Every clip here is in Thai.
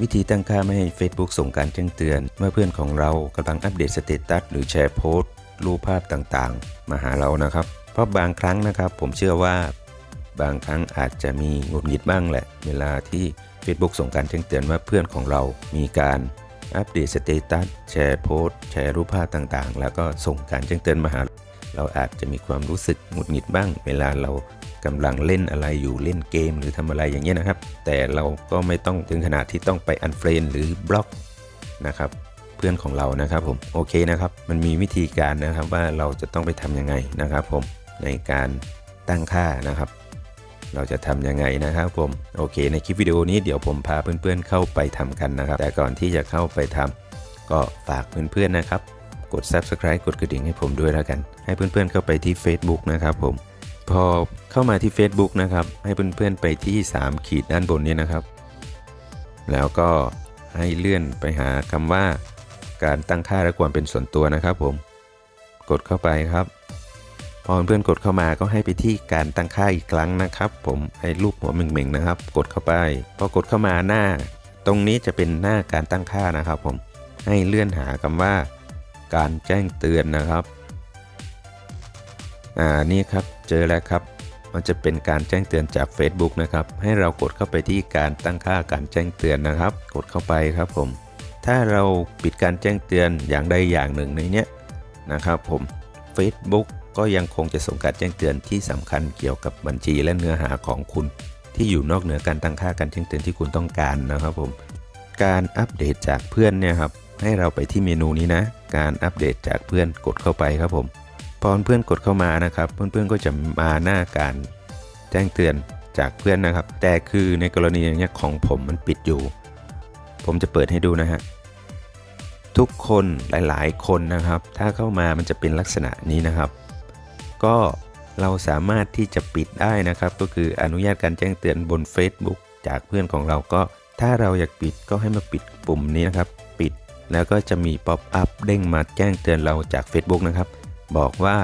วิธีตั้งค่าไม่ให้ Facebook ส่งการแจ้งเตือน เมื่อเพื่อนของเรากำลังอัปเดตสเตตัสหรือแชร์โพสต์ รูปภาพต่างๆ มาหาเรานะครับ เพราะบางครั้งนะครับผมเชื่อว่า บางครั้งอาจจะมีหงุดหงิดบ้างแหละ เวลาที่ Facebook ส่งการแจ้งเตือนว่าเพื่อนของเรามีการ อัปเดตสเตตัสแชร์โพสต์แชร์รูปภาพต่างๆ แล้วก็ส่งการแจ้งเตือนมาหา เราอาจจะมีความรู้สึกหงุดหงิดบ้าง เวลาเรากำลังเล่นอะไรอยู่เล่นเกม หรือทำอะไรอย่างเงี้ยนะครับ แต่เราก็ไม่ต้องถึงขนาดที่ต้องไปอันเฟรนหรือบล็อกนะครับเพื่อนของเรานะครับผมโอเคนะครับ มันมีวิธีการนะครับว่าเราจะต้องไปทำยังไงนะครับผมในการตั้งค่านะครับ เราจะทำยังไงนะครับผมโอเค ในคลิปวิดีโอนี้เดี๋ยวผมพาเพื่อนๆเข้าไปทำกันนะครับ แต่ก่อนที่จะเข้าไปทำก็ฝากเพื่อนๆนะครับ กด subscribe กดกระดิ่งให้ผมด้วยแล้วกัน ให้เพื่อนๆเข้าไปที่ Facebook นะครับผมพอเข้ามาที่ Facebook นะครับ ให้เพื่อนๆไปที่ 3 ขีดด้านบนนี้นะครับ แล้วก็ให้เลื่อนไปหาคำว่า การตั้งค่าและความเป็นส่วนตัวนะครับผม กดเข้าไปครับ พอเพื่อนกดเข้ามาก็ให้ไปที่การตั้งค่าอีกครั้งนะครับ ผมให้รูปหัวเหม่งๆนะครับ กดเข้าไปพอกดเข้ามาหน้า ตรงนี้จะเป็นหน้าการตั้งค่านะครับ ผมให้เลื่อนหาคำว่า การแจ้งเตือนนะครับอ่านี่ครับเจอแล้วครับ มันจะเป็นการแจ้งเตือนจาก Facebook นะครับ ให้เรากดเข้าไปที่การตั้งค่าการแจ้งเตือนนะครับ กดเข้าไปครับผม ถ้าเราปิดการแจ้งเตือนอย่างใดอย่างหนึ่งในเนี้ยนะครับผม Facebook ก็ยังคงจะส่งการแจ้งเตือนที่สำคัญเกี่ยวกับบัญชีและเนื้อหาของคุณ ที่อยู่นอกเหนือการตั้งค่าการแจ้งเตือนที่คุณต้องการนะครับผม การอัปเดตจากเพื่อนเนี่ยครับให้เราไปที่เมนูนี้นะ การอัปเดตจากเพื่อนกดเข้าไปครับผมพอเพื่อนกดเข้ามานะครับ เพื่อนๆก็จะมาหน้าการแจ้งเตือนจากเพื่อนนะครับ แต่คือในกรณีอย่างเงี้ยของผมมันปิดอยู่ ผมจะเปิดให้ดูนะฮะทุกคนหลายๆ คนนะครับ ถ้าเข้ามามันจะเป็นลักษณะนี้นะครับ ก็เราสามารถที่จะปิดได้นะครับ ก็คืออนุญาตการแจ้งเตือนบน Facebook จากเพื่อนของเราก็ ถ้าเราอยากปิดก็ให้มาปิดปุ่มนี้นะครับ ปิดแล้วก็จะมีป๊อปอัพเด้งมาแจ้งเตือนเราจาก Facebook นะครับ บอกว่า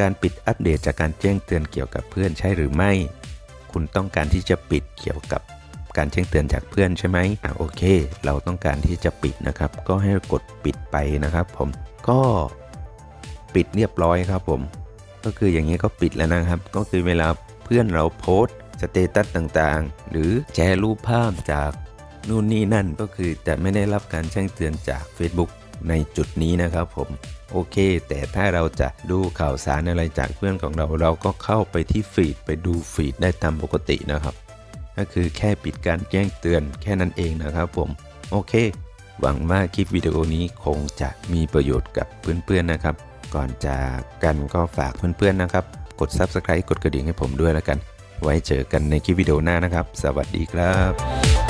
การปิดอัปเดตจากการแจ้งเตือนเกี่ยวกับเพื่อนใช่หรือไม่ คุณต้องการที่จะปิดเกี่ยวกับการแจ้งเตือนจากเพื่อนใช่ไหมอ่าโอเค เราต้องการที่จะปิดนะครับ ก็ให้กดปิดไปนะครับ ผมก็ปิดเรียบร้อยครับผม ก็คืออย่างนี้ก็ปิดแล้วนะครับ ก็คือเวลาเพื่อนเราโพสต์สเตตัสต่างๆ หรือแชร์รูปภาพจากนู่นนี่นั่นก็คือจะไม่ได้รับการแจ้งเตือนจาก Facebook ในจุดนี้นะครับผมโอเค แต่ถ้าเราจะดูข่าวสารอะไรจากเพื่อนของเรา เราก็เข้าไปที่ฟีดไปดูฟีดได้ตามปกตินะครับ ก็คือแค่ปิดการแจ้งเตือนแค่นั้นเองนะครับผม โอเค หวังว่าคลิปวิดีโอนี้คงจะมีประโยชน์กับเพื่อนๆนะครับ ก่อนจากกันก็ฝากเพื่อนๆนะครับ กด Subscribe กดกระดิ่งให้ผมด้วยแล้วกัน ไว้เจอกันในคลิปวิดีโอหน้านะครับ สวัสดีครับ